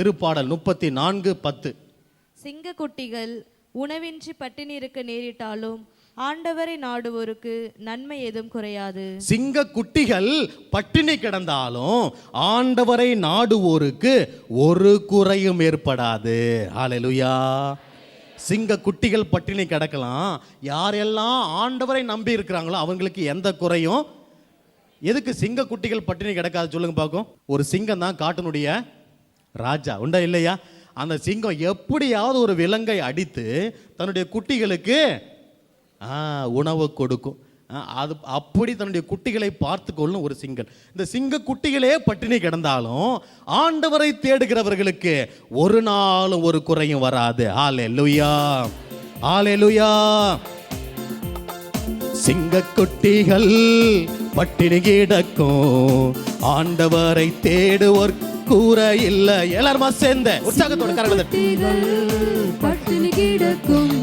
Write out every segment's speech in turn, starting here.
திருப்பாடல் முப்பத்தி நான்கு பத்து. சிங்கக்குட்டிகள் உணவின்றி பட்டினி இருக்க நேரிட்டாலும் ஆண்டவரை நாடுவோருக்கு நன்மை ஏதும் குறையாது. சிங்க குட்டிகள் பட்டினி கிடந்தாலும் ஆண்டவரை நாடுவோருக்கு ஒரு குறையும் ஏற்படாது. ஹalleluya சிங்க குட்டிகள் பட்டினி கிடக்கலாம். யாரெல்லாம் ஆண்டவரை நம்பி இருக்கிறாங்களோ அவங்களுக்கு எந்த குறையும்? எதுக்கு சிங்க குட்டிகள் பட்டினி கிடக்காது சொல்லுங்க பார்க்கும் ஒரு சிங்கம் தான் காட்டினுடைய ராஜா. உண்டா இல்லையா? அந்த சிங்கம் எப்படியாவது ஒரு விலங்கை அடித்து தன்னுடைய குட்டிகளுக்கு உணவு கொடுக்கும். அது அப்படி தன்னுடைய குட்டிகளை பார்த்து கொள்ளும் ஒரு சிங்கம் இந்த சிங்க குட்டிகளே பட்டினி கிடந்தாலும் ஆண்டவரை தேடுகிறவர்களுக்கு ஒரு நாளும் ஒரு குறையும் வராது. ஆலே லுயா ஆலே லுயா பட்டினி கிடக்கும். ஆண்டவரை தேடுவோர் கூற இல்ல. எல்லாருமா சேர்ந்த உற்சாகத்தோட கரங்களை பட்டினி கிடக்கும்.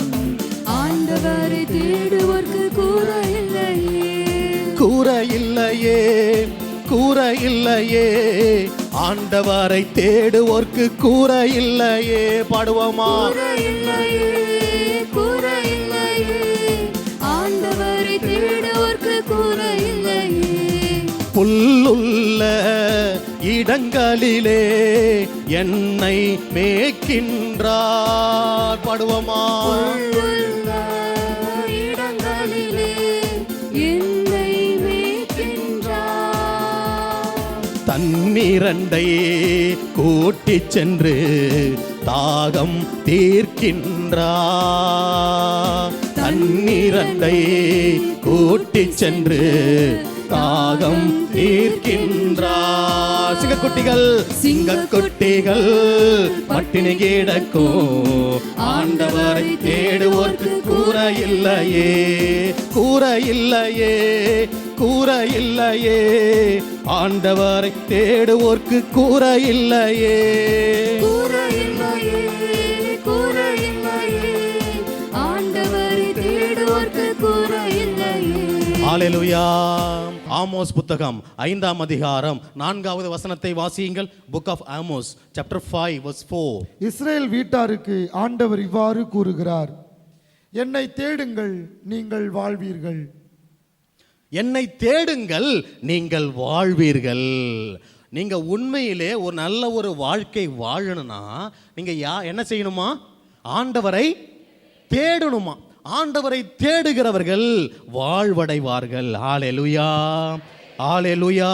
ஆண்டவரை தேடுவோர்க்கு கூற இல்லையே. கூற இல்லையே. கூற இல்லையே. ஆண்டவரை தேடுவோர்க்கு கூற இல்லையே. பாடுவோமா? ஆண்டவரை தேடுவோர்க்கு கூற இல்லையே. புல்லுள்ள இடங்களிலே என்னை மேய்க்கின்றார். பாடுவோமா? தன்னிரண்டை கூட்டிச் சென்று தாகம் தீர்க்கின்றார். தன்னிரண்டை கூட்டிச் சென்று தாகம் தீர்க்கின்றார் சிங்கக்குட்டிகள் சிங்கக்குட்டிகள் பட்டினி கிடக்கும். ஆண்டவரை தேடுவோர்க்கு கூற இல்லையே கூற இல்லையே கூற இல்லையே. ஆண்டவரை தேடுவோர்க்கு கூற இல்லையே. கூற இல்லையே கூற இல்லையே. ஆண்டவரை தேடுவோர்க்கு கூற இல்லையே. ஹalleluya. ஆமோஸ் புத்தகம் ஐந்தாம் அதிகாரம் நான்காவது வசனத்தை வாசியுங்கள். Book of Amos chapter five verse four Israel வீட்டாருக்கு ஆண்டவர் இவ்வாறு கூறுகிறார். என்னை தேடுங்கள் நீங்கள் வாழ்வீர்கள். என்னை தேடுங்கள் நீங்கள் வாழ்வீர்கள். நீங்க உண்மையிலே ஒரு நல்ல ஒரு வாழ்க்கை வாழணும்னா நீங்க யா என்ன செய்யணுமா? ஆண்டவரை தேடணுமா? ஆண்டவரை தேடுகிறவர்கள் வாழ்வடைவார்கள். ஆலெலுயா ஆலெலுயா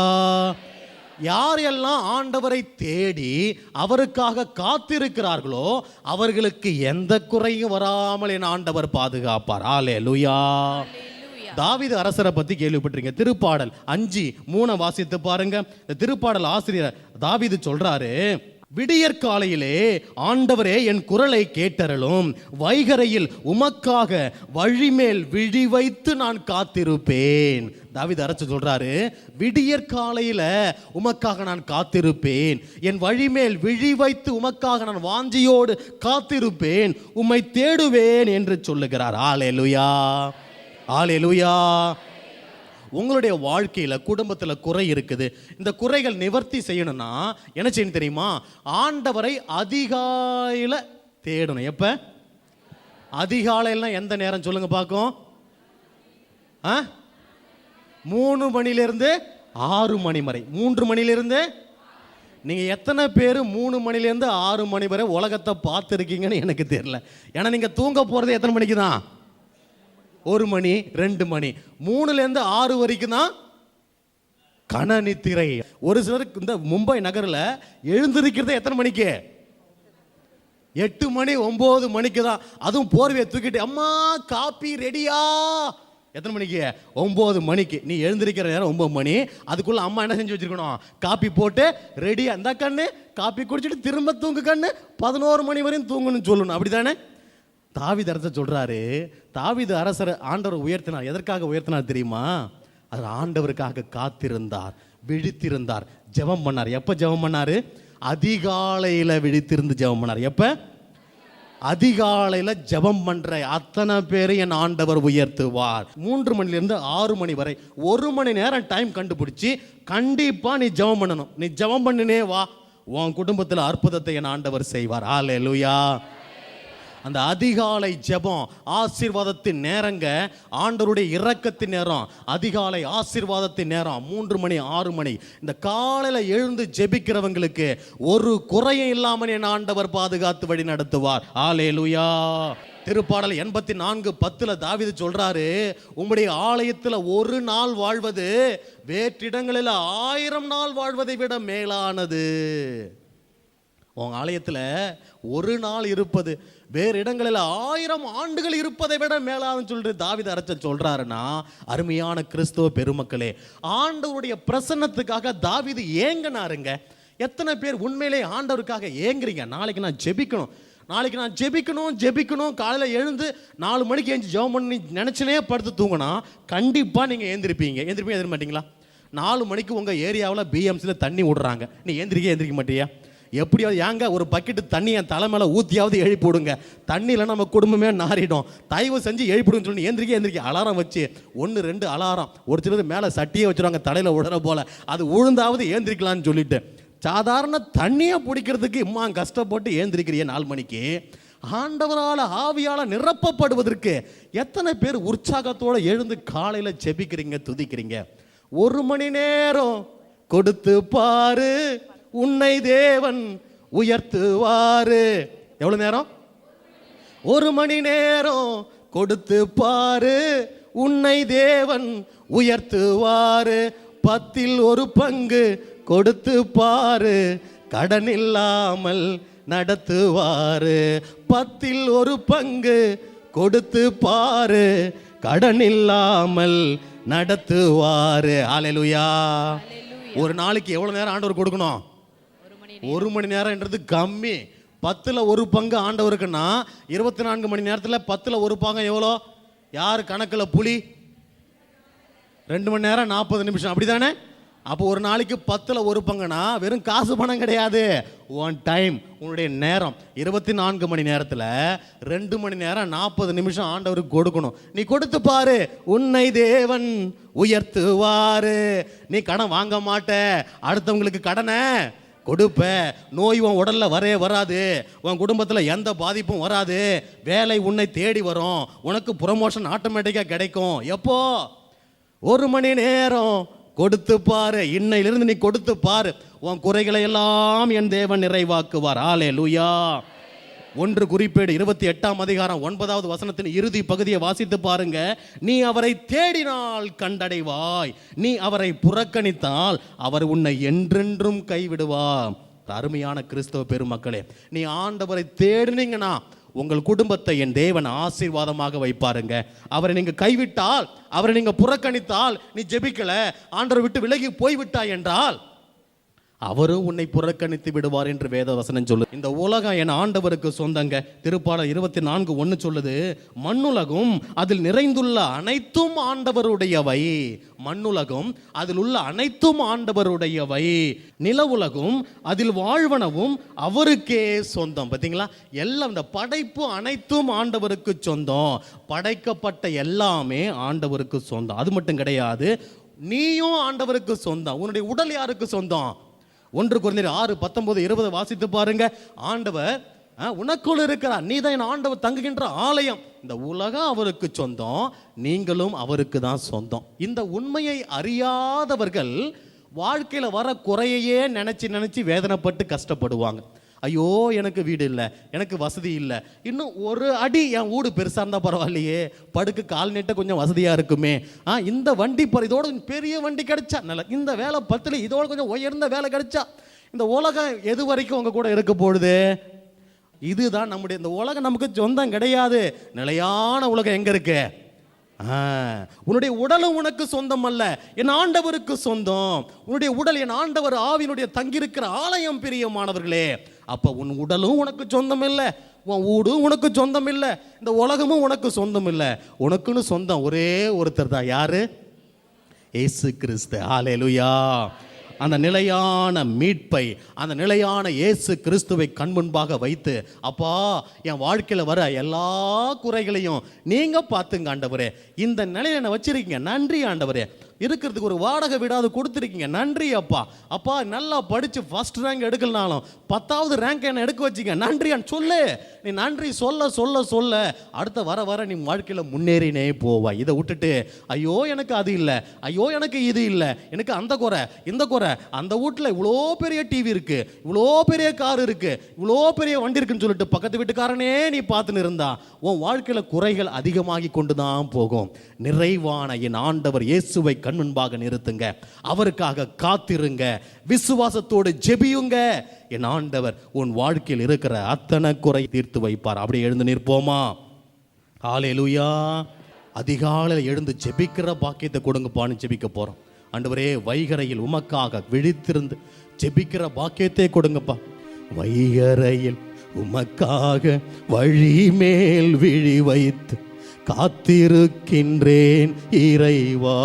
யாரெல்லாம் ஆண்டவரை தேடி அவருக்காக காத்திருக்கிறார்களோ அவர்களுக்கு எந்த குறையும் வராமல் என் ஆண்டவர் பாதுகாப்பார். ஆலெலுயா தாவீது அரசரை பத்தி கேள்விப்பட்டிருக்கீங்க. திருப்பாடல் அஞ்சு மூணை வாசித்து பாருங்க. இந்த திருப்பாடல் ஆசிரியர் தாவீது சொல்றாரு விடியற்காலையிலே ஆண்டவரே என் குரலை கேட்டறலும் வைகரையில் உமக்காக வழிமேல் விழி வைத்து நான் காத்திருப்பேன். தாவித அரசு சொல்றாரு விடியற்காலையில உமக்காக நான் காத்திருப்பேன். என் வழிமேல் விழி வைத்து உமக்காக நான் வாஞ்சியோடு காத்திருப்பேன். உம்மை தேடுவேன் என்று சொல்லுகிறார். ஆலேலுயா ஆலேலுயா உங்களுடைய வாழ்க்கையில் குடும்பத்தில் குறை இருக்குது. இந்த குறைகள் நிவர்த்தி செய்யணும்னா என்ன செய்யணும் தெரியுமா? ஆண்டவரை அதிகாலையில் தேடணும். எப்போ? அதிகாலையில் எந்த நேரம் சொல்லுங்க பார்க்கும் ஆ? மூணு மணிலேருந்து ஆறு மணி வரை. மூன்று மணிலேருந்து? நீங்கள் எத்தனை பேர் மூணு மணிலேருந்து ஆறு மணி வரை உலகத்தை பார்த்துருக்கீங்கன்னு எனக்கு தெரியல. ஏன்னா நீங்கள் தூங்க போகிறது எத்தனை மணிக்கு தான் ஒரு மணி ரெண்டு மணி. மூணுலேருந்து ஆறு வரைக்கும் தான் கணநித்திரை ஒரு சிலருக்கு இந்த மும்பை நகரில் எழுந்திருக்கிறது எத்தனை மணிக்கு? எட்டு மணி ஒம்பது மணிக்கு தான். அதுவும் போர்வையை தூக்கிட்டு அம்மா காப்பி ரெடியா? எத்தனை மணிக்கு? ஒம்பது மணிக்கு. நீ எழுந்திருக்கிற நேரம் ஒம்பது மணி. அதுக்குள்ள அம்மா என்ன செஞ்சு வச்சிருக்கணும்? காப்பி போட்டு ரெடியா இந்த கண்ணு காப்பி குடிச்சிட்டு திரும்ப தூங்கு கண்ணு. பதினோரு மணி வரையும் தூங்கணும்னு சொல்லணும். அப்படிதானே தாவி தரத்தை சொல்றாரு. தாவிது அரசர் ஆண்டவர் உயர்த்தினார். எதற்காக உயர்த்தினார் தெரியுமா? அது ஆண்டவருக்காக காத்திருந்தார் விழித்திருந்தார் ஜெபம் பண்ணார். எப்போ ஜெபம் பண்ணார்? அதிகாலையில் விழித்திருந்து ஜெபம் பண்ணார். எப்போ? அதிகாலையில் ஜெபம் பண்ணுற அத்தனை பேரை என் ஆண்டவர் உயர்த்துவார். மூன்று மணிலேருந்து ஆறு மணி வரை ஒரு மணி நேரம் டைம் கண்டுபிடிச்சி கண்டிப்பாக நீ ஜெபம் பண்ணணும். நீ ஜெபம் பண்ணினே வா. உன் குடும்பத்தில் அற்புதத்தை என் ஆண்டவர் செய்வார். ஹalleluya அந்த அதிகாலை ஜெபம் ஆசீர்வாதத்தின் நேரங்க ஆண்டவருடைய இறக்கத்தின் நேரம் அதிகாலை ஆசீர்வாதத்தின் நேரம் மூன்று மணி ஆறு மணி. இந்த காலையில் எழுந்து ஜெபிக்கிறவங்களுக்கு ஒரு குறையும் இல்லாமல் என் ஆண்டவர் பாதுகாத்து வழி நடத்துவார். ஆலேலுயா திருப்பாடல் எண்பத்தி நான்கு பத்தில் தாவிது சொல்கிறாரு உம்முடைய ஆலயத்தில் ஒரு நாள் வாழ்வது வேற்றிடங்களில் ஆயிரம் நாள் வாழ்வதை விட மேலானது. உங்கள் ஆலயத்தில் ஒரு நாள் இருப்பது வேறு இடங்களில் ஆயிரம் ஆண்டுகள் இருப்பதை விட மேலான்னு சொல்லிட்டு தாவித அரசன் சொல்கிறாருன்னா அருமையான கிறிஸ்துவ பெருமக்களே ஆண்டவருடைய பிரசன்னத்துக்காக தாவிது ஏங்கினாருங்க. எத்தனை பேர் உண்மையிலே ஆண்டவருக்காக ஏங்குறீங்க? நாளைக்கு நான் ஜெபிக்கணும். நாளைக்கு நான் ஜெபிக்கணும் ஜெபிக்கணும். காலையில் எழுந்து நாலு மணிக்கு எழுந்து ஜெபம் பண்ணி நினச்சினே படுத்து தூங்கினா கண்டிப்பாக நீங்கள் ஏந்திருப்பீங்க. ஏந்திருப்பீங்க எதிர மாட்டீங்களா? நாலு மணிக்கு உங்கள் ஏரியாவில் பிஎம்சியில் தண்ணி விடுறாங்க நீ ஏந்திரிக்க ஏந்திரிக்க மாட்டியா? எப்படியாவது ஏங்க ஒரு பக்கெட்டு தண்ணி என் தலை மேலே ஊற்றியாவது எழுப்பி விடுங்க தண்ணியில் நம்ம குடும்பமே நாரிடும் தயவு செஞ்சு எழுப்பிடுன்னு சொல்லி ஏந்திரிக்க ஏந்திரிக்க அலாரம் வச்சு ஒன்று ரெண்டு அலாரம். ஒரு சிலது மேலே சட்டியே வச்சுருவாங்க தலையில் உடற போல். அது உழுந்தாவது ஏந்திரிக்கலான்னு சொல்லிட்டு. சாதாரண தண்ணியை பிடிக்கிறதுக்கு இம்மா கஷ்டப்பட்டு ஏந்திரிக்கிறிய நாலு மணிக்கு. ஆண்டவரால் ஆவியால் நிரப்பப்படுவதற்கு எத்தனை பேர் உற்சாகத்தோடு எழுந்து காலையில் செபிக்கிறீங்க துதிக்கிறீங்க? ஒரு மணி நேரம் கொடுத்து பாரு. உன்னை தேவன் உயர்த்துவாரு. எவ்வளவு நேரம்? ஒரு மணி நேரம் கொடுத்து பாரு. உன்னை தேவன் உயர்த்துவாரு. பத்தில் ஒரு பங்கு கொடுத்து பாரு. கடன் இல்லாமல் நடத்துவாரு. பத்தில் ஒரு பங்கு கொடுத்து பாரு. கடன் இல்லாமல் நடத்துவாரு. ஆலையிலுயா ஒரு நாளைக்கு எவ்வளவு நேரம் ஆண்டவர் கொடுக்கணும்? ஒரு மணி நேரம்ன்றது கம்மி. பத்தில் ஒரு பங்கு ஆண்டவருக்குன்னா இருபத்தி நான்கு மணி நேரத்தில் பத்தில் ஒரு பங்கு எவ்வளோ? யார் கணக்கில் புலி? ரெண்டு மணி நேரம் நாற்பது நிமிஷம். அப்படி தானே அப்போ ஒரு நாளைக்கு பத்தில் ஒரு பங்குனா வெறும் காசு பணம் கிடையாது. ஒன் டைம் உன்னுடைய நேரம். இருபத்தி நான்கு மணி நேரத்தில் ரெண்டு மணி நேரம் நாற்பது நிமிஷம் ஆண்டவருக்கு கொடுக்கணும். நீ கொடுத்து பாரு. உன்னை தேவன் உயர்த்துவாரு. நீ கடன் வாங்க மாட்ட. அடுத்தவங்களுக்கு கடனை கொடுப்பேன். நோய் உன் உடலில் வரவே வராது. உன் குடும்பத்தில் எந்த பாதிப்பும் வராது. வேலை உன்னை தேடி வரும். உனக்கு ப்ரொமோஷன் ஆட்டோமேட்டிக்காக கிடைக்கும். எப்போ? ஒரு மணி நேரம். கொடுத்து பாரு. இன்னையிலிருந்து நீ கொடுத்து பாரு. உன் குறைகளை எல்லாம் என் தேவன் நிறைவாக்குவார். ஆலே லூயா ஒன்று குறிப்பேடு இருபத்தி எட்டாம் அதிகாரம் ஒன்பதாவது வசனத்தின் இறுதி பகுதியை வாசித்து பாருங்க. நீ அவரை தேடினால் கண்டடைவாய். நீ அவரை புறக்கணித்தால் அவர் உன்னை என்றென்றும் கைவிடுவார். அருமையான கிறிஸ்தவ பெருமக்களே நீ ஆண்டவரை தேடினீங்கன்னா உங்கள் குடும்பத்தை என் தேவன் ஆசீர்வாதமாக வைப்பாருங்க. அவரை நீங்கள் கைவிட்டால் அவரை நீங்கள் புறக்கணித்தால் நீ ஜெபிக்கலை ஆண்டரை விட்டு விலகி போய்விட்டாய் என்றால் அவரும் உன்னை புறக்கணித்து விடுவார் என்று வேத வசனம் சொல்லு இந்த உலகம் என் ஆண்டவருக்கு சொந்தங்க. திருப்பாளர் இருபத்தி நான்கு ஒன்று சொல்லுது மண்ணுலகும் அதில் நிறைந்துள்ள அனைத்தும் ஆண்டவருடையவை. மண்ணுலகும் அதில் உள்ள அனைத்தும் ஆண்டவருடையவை. நில உலகும் அதில் வாழ்வனவும் அவருக்கே சொந்தம். பார்த்தீங்களா எல்லாம் இந்த படைப்பு அனைத்தும் ஆண்டவருக்கு சொந்தம். படைக்கப்பட்ட எல்லாமே ஆண்டவருக்கு சொந்தம். அது மட்டும் கிடையாது நீயும் ஆண்டவருக்கு சொந்தம். உன்னுடைய உடல் யாருக்கு சொந்தம்? ஒன்று குறைந்த ஆறு பத்தொன்பது இருபது வாசித்து பாருங்க. ஆண்டவர் உனக்குள் இருக்கிறார். நீ தான் என் ஆண்டவர் தங்குகின்ற ஆலயம். இந்த உலகம் அவருக்கு சொந்தம் நீங்களும் அவருக்கு தான் சொந்தம். இந்த உண்மையை அறியாதவர்கள் வாழ்க்கையில் வர குறையையே நினச்சி நினச்சி வேதனைப்பட்டு கஷ்டப்படுவாங்க. ஐயோ எனக்கு வீடு இல்லை எனக்கு வசதி இல்லை. இன்னும் ஒரு அடி என் வீடு பெருசாக இருந்தால் பரவாயில்லையே. படுக்கு கால் நீட்ட கொஞ்சம் வசதியாக இருக்குமே. ஆ இந்த வண்டி பற இதோட கொஞ்சம் பெரிய வண்டி கிடைச்சா நல்ல இந்த வேலை பத்தில் இதோட கொஞ்சம் உயர்ந்த வேலை கிடைச்சா இந்த உலகம் எது வரைக்கும் உங்கள் கூட இருக்க போடுது இதுதான் நம்முடைய இந்த உலகம் நமக்கு சொந்தம் கிடையாது. நிலையான உலகம் எங்கே இருக்கு? உன்னுடைய உடலும் உனக்கு சொந்தம் அல்ல. என் ஆண்டவருக்கு சொந்தம். உன்னுடைய உடல் என் ஆண்டவர் ஆவினுடைய தங்கியிருக்கிற ஆலயம் பிரியமானவர்களே. அப்போ உன் உடலும் உனக்கு சொந்தம் இல்லை உன் வீடும் உனக்கு சொந்தம் இல்லை இந்த உலகமும் உனக்கு சொந்தம் இல்லை உனக்குன்னு சொந்தம் ஒரே ஒருத்தர் தான். யாரு? ஏசு கிறிஸ்து. ஹalleluya. அந்த நிலையான மீட்பை அந்த நிலையான இயேசு கிறிஸ்துவை கண் முன்பாக வைத்து அப்பா என் வாழ்க்கையில் வர எல்லா குறைகளையும் நீங்கள் பார்த்துங்க ஆண்டவரே. இந்த நிலையில என்ன வச்சுருக்கீங்க. நன்றி ஆண்டவரே. இருக்கிறதுக்கு ஒரு வாடகை வீடாவது கொடுத்துருக்கீங்க. நன்றி அப்பா. அப்பா நல்லா படித்து ஃபர்ஸ்ட் ரேங்க் எடுக்கலனாலும் பத்தாவது ரேங்க் என்ன எடுக்க வச்சிங்க? நன்றியான்னு சொல்லு. நீ நன்றி சொல்ல சொல்ல சொல்ல அடுத்த வர வர நீ வாழ்க்கையில் முன்னேறினே போவா. இதை விட்டுட்டு ஐயோ எனக்கு அது இல்லை. ஐயோ எனக்கு இது இல்லை. எனக்கு அந்த குறை இந்த குறை. அந்த வீட்டில் இவ்வளோ பெரிய டிவி இருக்கு. இவ்வளோ பெரிய கார் இருக்குது இவ்வளோ பெரிய வண்டி இருக்குன்னு சொல்லிட்டு பக்கத்து வீட்டுக்காரனே நீ பார்த்துன்னு இருந்தா உன் வாழ்க்கையில் குறைகள் அதிகமாகி கொண்டு தான் போகும். நிறைவான என் ஆண்டவர் இயேசுவை கண் முன்பாக நிறுத்துங்க. அவருக்காக காத்திருங்க. விசுவாசத்தோடு ஜெபியுங்க. என் ஆண்டவர் உன் வாழ்க்கையில் இருக்கிற அத்தனை குறை தீர்த்து வைப்பார். அப்படி எழுந்து நிற்போமா? ஹalleluya அதிகாலையில் எழுந்து ஜெபிக்கிற பாக்கியத்தை கொடுங்கப்பான்னு ஜெபிக்க போகிறோம் ஆண்டவரே வைகரையில் உமக்காக விழித்திருந்து ஜெபிக்கிற பாக்கியத்தை கொடுங்கப்பா. வைகரையில் உமக்காக வழி மேல் விழி வைத்து காத்திருக்கின்றேன் இறைவா.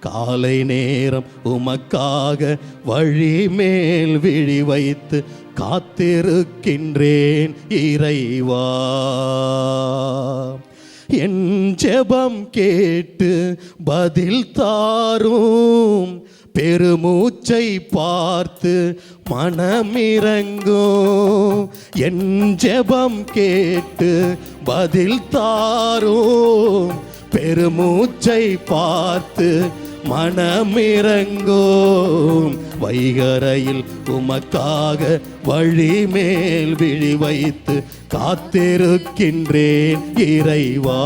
காலை நேரம் உமக்காக வழி மேல் விழி வைத்து காத்திருக்கின்றேன் இறைவா. என் ஜெபம் கேட்டு பதில் தாரும். பெருமூச்சை பார்த்து மனமிறங்கும். என் ஜெபம் கேட்டு பதில் தாரும். பெருமூச்சை பார்த்து மனமிறங்கும். வைகரையில் உமக்காக வழி மேல் விழி வைத்து காத்திருக்கின்றேன் இறைவா.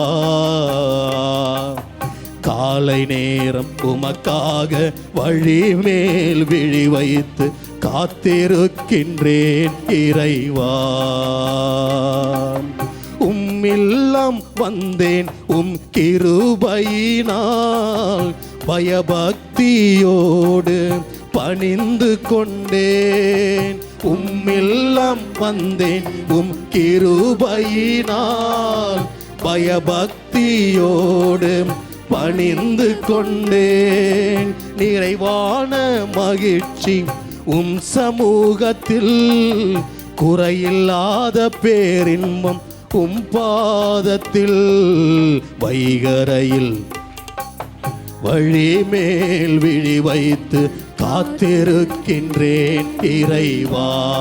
காலை நேரம் உமக்காக வழி மேல் விழி வைத்து காத்திருக்கின்றேன் இறைவா. உம்மில்லம் வந்தேன் உம் கிருபையினால். பயபக்தியோடு பணிந்து கொண்டேன். உம்மில்லம் வந்தேன் உம் கிருபையினால். பயபக்தியோடு பணிந்து கொண்டேன். நிறைவான மகிழ்ச்சி உம் சமூகத்தில். குறையில்லாத பேரின்பம் உம் பாதத்தில். வைகரையில் வழி மேல் விழி வைத்து காத்திருக்கின்றேன் இறைவா.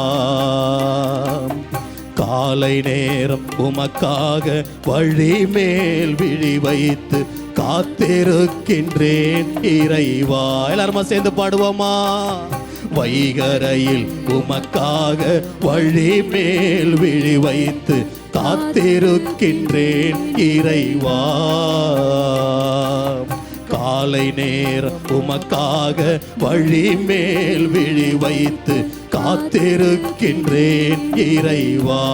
காலை நேரம் உமக்காக வழி மேல் விழி வைத்து காத்திருக்கின்றேன் இறைவா. எல்லாருமா சேர்ந்து பாடுவோமா? வைகரையில் உமக்காக வழி மேல் விழி வைத்து காத்திருக்கின்றேன் இறைவா. காலை நேரம் உமக்காக வழி மேல் விழி வைத்து காத்திருக்கின்றேன் இறைவா.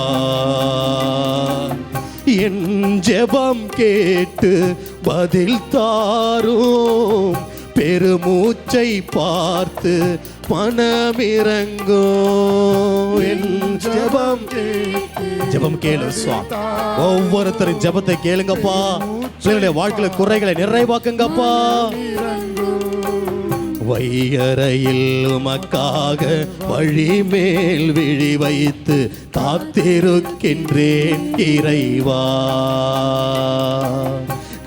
என் ஜெபம் கேட்டு பதில் தாரும். பெருமூச்சை பார்த்து மனமிறங்கும். என் ஜெபம் ஜெபம் கேளு சுவாமி. ஒவ்வொருத்தரும் ஜெபத்தை கேளுங்கப்பா. பிள்ளைகளுடைய வாழ்க்கையில குறைகளை நிறைவாக்குங்கப்பா. வையறையில் உமக்காக வழி மேல் விழி வைத்து காத்திருக்கின்றேன் இறைவா.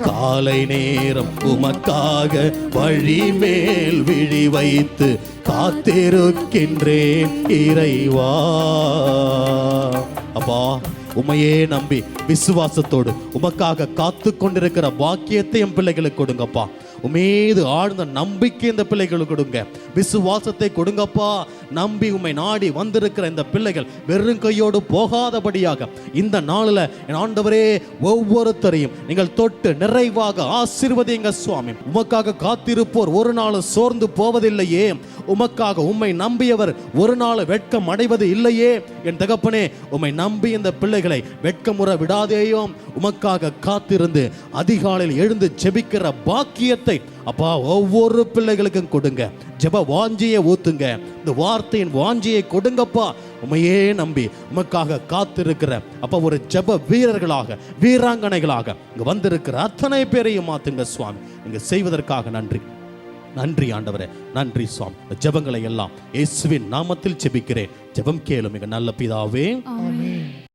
காலை நேரம் உமக்காக வழி மேல் விழி வைத்து காத்திருக்கின்றேன் இறைவா. அப்பா உமையே நம்பி விசுவாசத்தோடு உமக்காக காத்து கொண்டிருக்கிற பாக்கியத்தை என் பிள்ளைகளுக்கு கொடுங்கப்பா. உமேது ஆழ்ந்த நம்பிக்கை இந்த பிள்ளைகளுக்கு கொடுங்க. விசுவாசத்தை கொடுங்கப்பா. நம்பி உம்மை நாடி வந்திருக்கிற இந்த பிள்ளைகள் வெறும் கையோடு போகாதபடியாக இந்த நாளில் என் ஆண்டவரே ஒவ்வொருத்தரையும் நீங்கள் தொட்டு நிறைவாக ஆசிர்வதிங்க சுவாமி. உமக்காக காத்திருப்போர் ஒரு நாள் சோர்ந்து போவதில்லையே. உமக்காக உம்மை நம்பியவர் ஒரு நாள் வெட்கம் அடைவது இல்லையே. என் தகப்பனே உம்மை நம்பி இந்த பிள்ளைகளை வெட்கமுற விடாதேயோ உமக்காக காத்திருந்து அதிகாலையில் எழுந்து செபிக்கிற பாக்கியத்தை அப்பா ஒவ்வொரு பிள்ளைகளுக்கும் கொடுங்க. ஜெப வாஞ்சியை ஊத்துங்க. இந்த வார்த்தையின் வாஞ்சியை கொடுங்கப்பா. உமையே நம்பி உமக்காக காத்திருக்கிற அப்ப ஒரு ஜெப வீரர்களாக வீராங்கனைகளாக இங்க வந்திருக்கிற அத்தனை பேரையும் மாத்துங்க சுவாமி. நீங்க செய்வதற்காக நன்றி. நன்றி ஆண்டவரே. நன்றி சுவாமி. ஜபங்களை ஜெபங்களை எல்லாம் இயேசுவின் நாமத்தில் ஜெபிக்கிறேன். ஜெபம் கேளும் மிக நல்ல பிதாவே.